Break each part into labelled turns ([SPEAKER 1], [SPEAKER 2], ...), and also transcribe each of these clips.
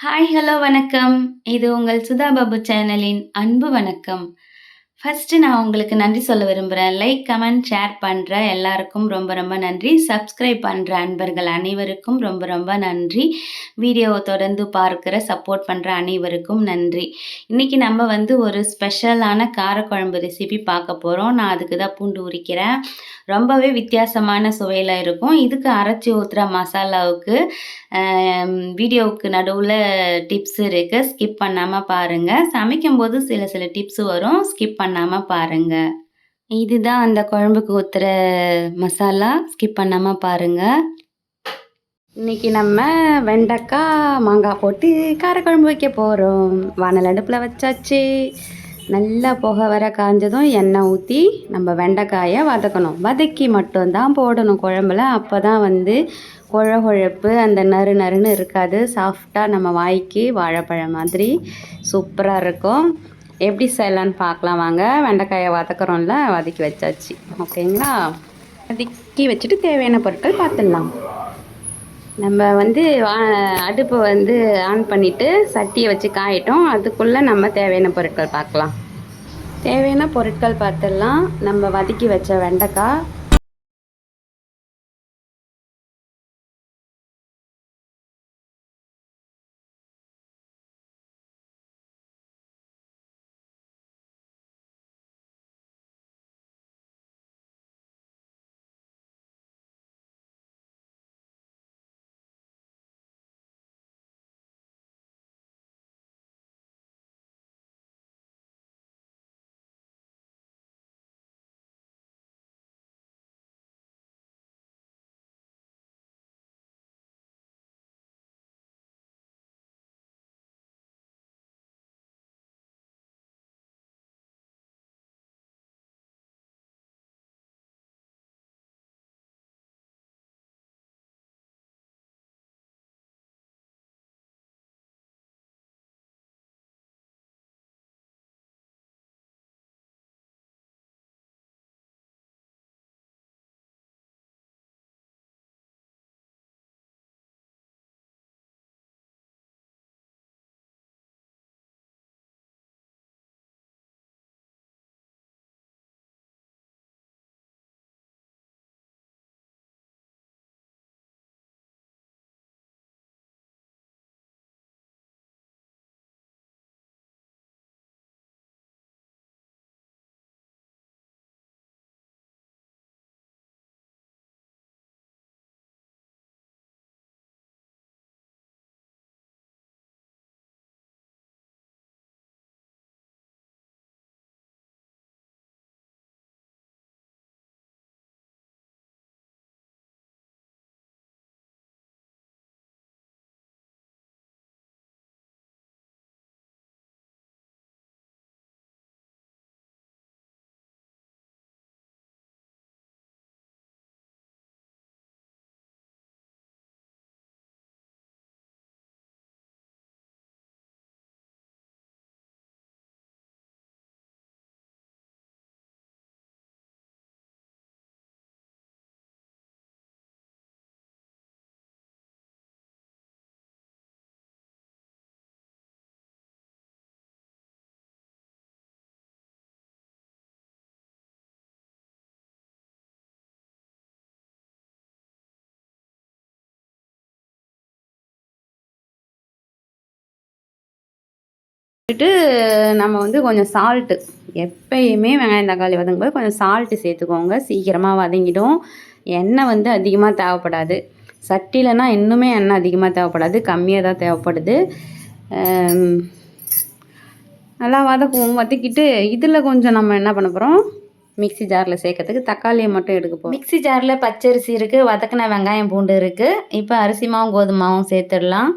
[SPEAKER 1] Hi hello வணக்கம். இது உங்கள் சுதா பாபு சேனலின் அன்பு வணக்கம். ஃபஸ்ட்டு நான் உங்களுக்கு நன்றி சொல்ல விரும்புகிறேன் லைக் கமெண்ட் ஷேர் பண்ணுற எல்லாருக்கும் ரொம்ப ரொம்ப நன்றி. சப்ஸ்கிரைப் பண்ணுற அன்பர்கள் அனைவருக்கும் ரொம்ப ரொம்ப நன்றி. வீடியோவை தொடர்ந்து பார்க்குற சப்போர்ட் பண்ணுற அனைவருக்கும் நன்றி. இன்றைக்கி நம்ம வந்து ஒரு ஸ்பெஷலான காரக்குழம்பு ரெசிபி பார்க்க போகிறோம் நான் அதுக்கு தான் பூண்டு உரிக்கிறேன். ரொம்பவே வித்தியாசமான சுவையில் இருக்கும். இதுக்கு அரைச்சி ஊற்றுற மசாலாவுக்கு வீடியோவுக்கு நடுவில் டிப்ஸ் இருக்குது ஸ்கிப் பண்ணாமல் பாருங்கள் சமைக்கும்போது சில சில டிப்ஸ் வரும். ஸ்கிப் பண்ண பண்ணாமல் பாருங்கள் இதுதான் அந்த குழம்புக்கு ஊற்றுற மசாலா. ஸ்கிப் பண்ணாமல் பாருங்கள் இன்றைக்கி நம்ம வெண்டைக்காய் மாங்காய் போட்டு காரக்குழம்பு வைக்க போகிறோம் வானல் அடுப்பில் வச்சாச்சு. நல்லா புகை வர காஞ்சதும் எண்ணெய் ஊற்றி நம்ம வெண்டைக்காயை வதக்கணும். வதக்கி மட்டும்தான் போடணும் குழம்புல. அப்போ தான் வந்து குழ குழப்பு அந்த நறு நறுன்னு இருக்காது. சாஃப்டாக நம்ம வாய்க்கு வாழைப்பழம் மாதிரி சூப்பராக இருக்கும். எப்படி செய்யலான்னு பார்க்கலாம் வாங்க. வெண்டைக்காயை வதக்குறோம்ல வதக்கி வச்சாச்சு. ஓகேங்களா? வதக்கி வச்சுட்டு தேவையான பொருட்கள் பார்த்துடலாம். நம்ம வந்து அடுப்பை வந்து ஆன் பண்ணிவிட்டு சட்டியை வச்சு காயிட்டோம். அதுக்குள்ளே நம்ம தேவையான பொருட்கள் பார்க்கலாம். தேவையான பொருட்கள் பார்த்துடலாம். நம்ம வதக்கி வச்ச வெண்டைக்காய் விட்டு நம்ம வந்து கொஞ்சம் சால்ட்டு எப்பயுமே வெங்காயம் தக்காளி வதங்கும்போது கொஞ்சம் சால்ட்டு சேர்த்துக்கோங்க. சீக்கிரமாக வதங்கிடும். எண்ணெய் வந்து அதிகமாக தேவைப்படாது. சட்டிலனா இன்னுமே எண்ணெய் அதிகமாக தேவைப்படாது. கம்மியாக தான் தேவைப்படுது. நல்லா வதக்குவோம். வதக்கிட்டு இதில் கொஞ்சம் நம்ம என்ன பண்ண போகிறோம் மிக்சி ஜாரில் சேர்க்கறதுக்கு தக்காளியை மட்டும் எடுக்க போகிறோம் மிக்சி ஜாரில் பச்சரிசி இருக்குது வதக்கின வெங்காயம் பூண்டு இருக்குது இப்போ அரிசி மாவும் கோதுமாவும் சேர்த்துடலாம்.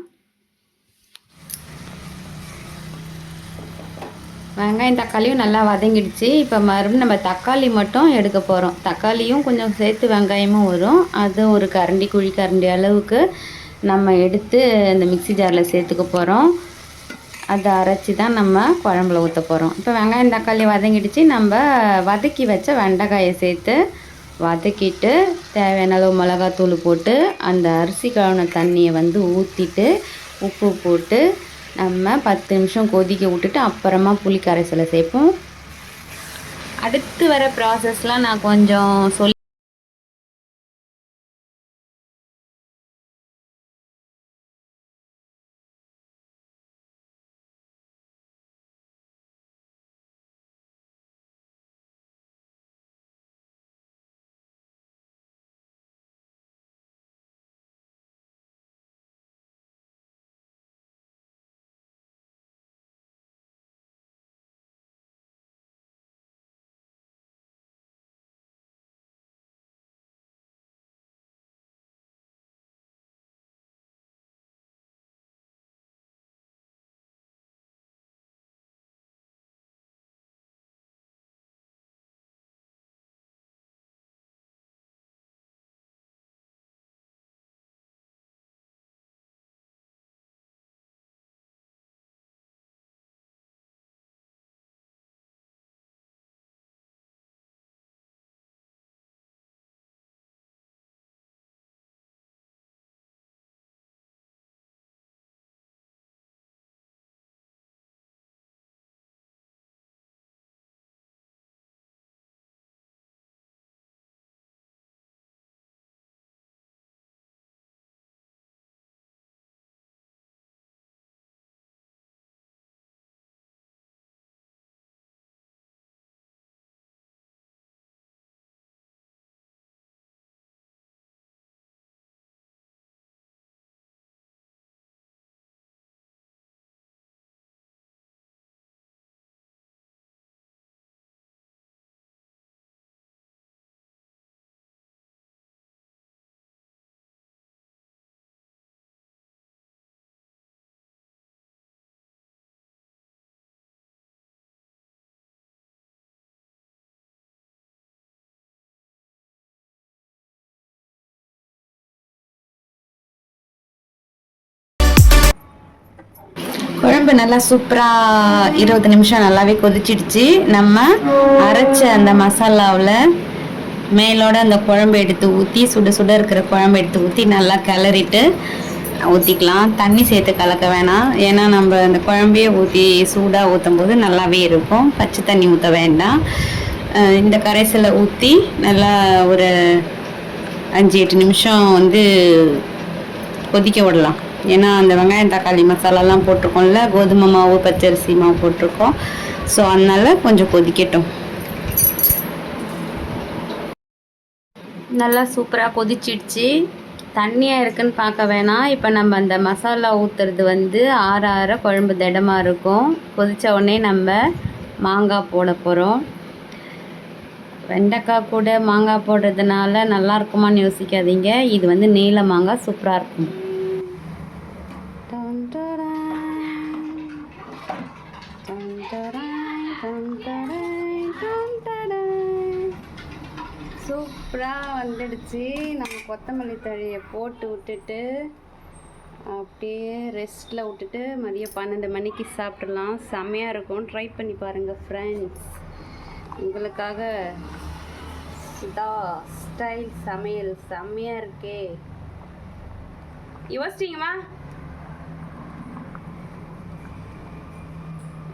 [SPEAKER 1] வெங்காயம் தக்காளியும் நல்லா வதங்கிடுச்சு. இப்போ மறுபடியும் நம்ம தக்காளி மட்டும் எடுக்க போகிறோம் தக்காளியும் கொஞ்சம் சேர்த்து வெங்காயமும் வரும். அது ஒரு கரண்டி குழி கரண்டி அளவுக்கு நம்ம எடுத்து அந்த மிக்சி ஜாரில் சேர்த்துக்க போகிறோம் அதை அரைச்சி தான் நம்ம குழம்புல ஊற்ற போகிறோம் இப்போ வெங்காயம் தக்காளி வதங்கிடுச்சு. நம்ம வதக்கி வச்ச வெண்டைக்காயை சேர்த்து வதக்கிட்டு தேவையான அளவு மிளகாத்தூள் போட்டு அந்த அரிசி கழுவின தண்ணியை வந்து ஊற்றிட்டு உப்பு போட்டு நம்ம பத்து நிமிஷம் கொதிக்க விட்டுட்டு அப்புறமா புளி கரைசலை சேர்ப்போம். அடுத்து வர ப்ராசஸ்லாம் நான் கொஞ்சம் சொல்லி இப்போ நல்லா சூப்பராக இருபது நிமிஷம் நல்லாவே கொதிச்சிடுச்சு. நம்ம அரைச்ச அந்த மசாலாவில் மேலோட அந்த குழம்பு எடுத்து ஊற்றி சுட சுட இருக்கிற குழம்பு எடுத்து ஊற்றி நல்லா கிளறிட்டு ஊற்றிக்கலாம் தண்ணி சேர்த்து கலக்க வேணாம். ஏன்னா நம்ம அந்த குழம்பையே ஊற்றி சூடாக ஊற்றும் போது நல்லாவே இருக்கும். பச்சை தண்ணி ஊற்ற வேண்டாம். இந்த கரைசலை ஊற்றி நல்லா ஒரு அஞ்சு எட்டு நிமிஷம் வந்து கொதிக்க விடலாம். ஏன்னா அந்த வெங்காயம் தக்காளி மசாலாலாம் போட்டிருக்கோம்ல கோதுமை மாவு பச்சரிசி மாவு போட்டிருக்கோம். ஸோ அதனால் கொஞ்சம் கொதிக்கட்டும். நல்லா சூப்பராக கொதிச்சிடுச்சு. தண்ணியாக இருக்குன்னு பார்க்க வேணாம். இப்போ நம்ம அந்த மசாலா ஊற்றுறது வந்து ஆற ஆற குழம்பு திடமாக இருக்கும். கொதித்த உடனே நம்ம மாங்காய் போட போகிறோம் வெண்டைக்காய் கூட மாங்காய் போடுறதுனால நல்லா இருக்குமான்னு யோசிக்காதீங்க. இது வந்து நீல மாங்காய் சூப்பராக இருக்கும். சூப்பராக வந்துடுச்சு. நம்ம கொத்தமல்லி தழையை போட்டு விட்டுட்டு அப்படியே ரெஸ்ட்டில் விட்டுட்டு மதியம் பன்னெண்டு மணிக்கு சாப்பிட்றலாம் செம்மையாக இருக்கும். ட்ரை பண்ணி பாருங்கள் ஃப்ரெண்ட்ஸ் உங்களுக்காக சுதா ஸ்டைல் சமையல் செம்மையாக இருக்கே. யோசிச்சிங்கம்மா?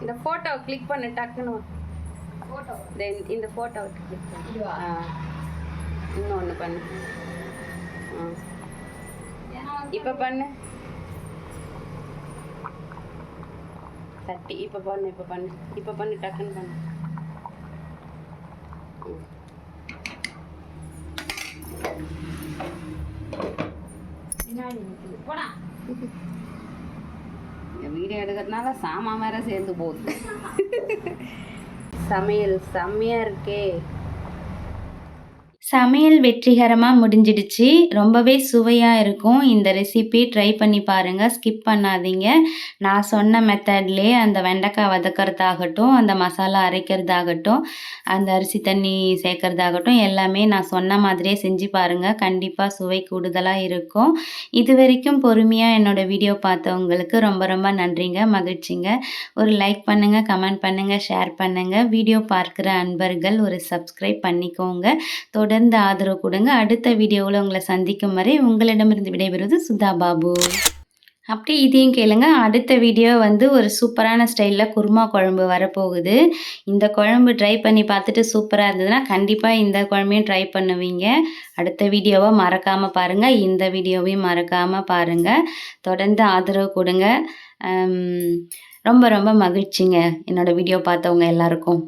[SPEAKER 1] இந்த ஃபோட்டோ கிளிக் பண்ணு டக்குன்னு ஃபோட்டோ இந்த ஃபோட்டோவை கிளிக் பண்ணு. ஆ இன்னொன்று பண்ணு. ஆ. இப்போ பண்ணு. தட்டி இப்போ பண்ணு இப்போ பண்ணு. இப்போ பண்ணு டக்குன்னு பண்ணு. வீடியோ எடுக்கிறதுனால சாமான் வேற சேர்ந்து போகுது. சமையல் செம்மையா இருக்கே. சமையல் வெற்றிகரமாக முடிஞ்சிடுச்சு. ரொம்பவே சுவையாக இருக்கும். இந்த ரெசிபி ட்ரை பண்ணி பாருங்கள் ஸ்கிப் பண்ணாதீங்க. நான் சொன்ன மெத்தட்லேயே அந்த வெண்டைக்காய் வதக்கிறதாகட்டும் அந்த மசாலா அரைக்கிறதாகட்டும் அந்த அரிசி தண்ணி சேர்க்கறதாகட்டும் எல்லாமே நான் சொன்ன மாதிரியே செஞ்சு பாருங்கள் கண்டிப்பாக சுவை கூடுதலாக இருக்கும். இது வரைக்கும் பொறுமையாக என்னோடய வீடியோ பார்த்தவங்களுக்கு ரொம்ப ரொம்ப நன்றிங்க. மகிழ்ச்சிங்க. ஒரு லைக் பண்ணுங்கள் கமெண்ட் பண்ணுங்கள் ஷேர் பண்ணுங்கள் வீடியோ பார்க்குற அன்பர்கள் ஒரு சப்ஸ்கிரைப் பண்ணிக்கோங்க. தொடர்ந்து ஆதரவு கொடுங்க அடுத்த வீடியோவில் உங்களை சந்திக்கும் வரை உங்களிடமிருந்து விடைபெறுவது சுதா பாபு அப்படியே இதையும் கேளுங்க. அடுத்த வீடியோ வந்து ஒரு சூப்பரான ஸ்டைலில் குருமா குழம்பு வரப்போகுது. இந்த குழம்பு ட்ரை பண்ணி பார்த்துட்டு சூப்பராக இருந்ததுன்னா, கண்டிப்பாக இந்த குழம்பையும் ட்ரை பண்ணுவீங்க. அடுத்த வீடியோவை மறக்காமல் பாருங்கள் இந்த வீடியோவையும் மறக்காமல் பாருங்கள் தொடர்ந்து ஆதரவு கொடுங்க ரொம்ப ரொம்ப மகிழ்ச்சிங்க. என்னோடய வீடியோ பார்த்தவங்க எல்லாருக்கும்.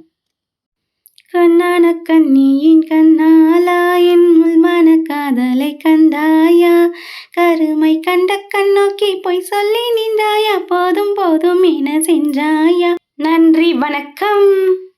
[SPEAKER 1] கண்ணான கண்ணியின் கண்ணாலா என் உள்மான காதலை கண்டாயா? கருமை கண்ட கண்ணோக்கி போய் சொல்லி நின்றாயா? போதும் போதும் என சென்றாயா? நன்றி வணக்கம்.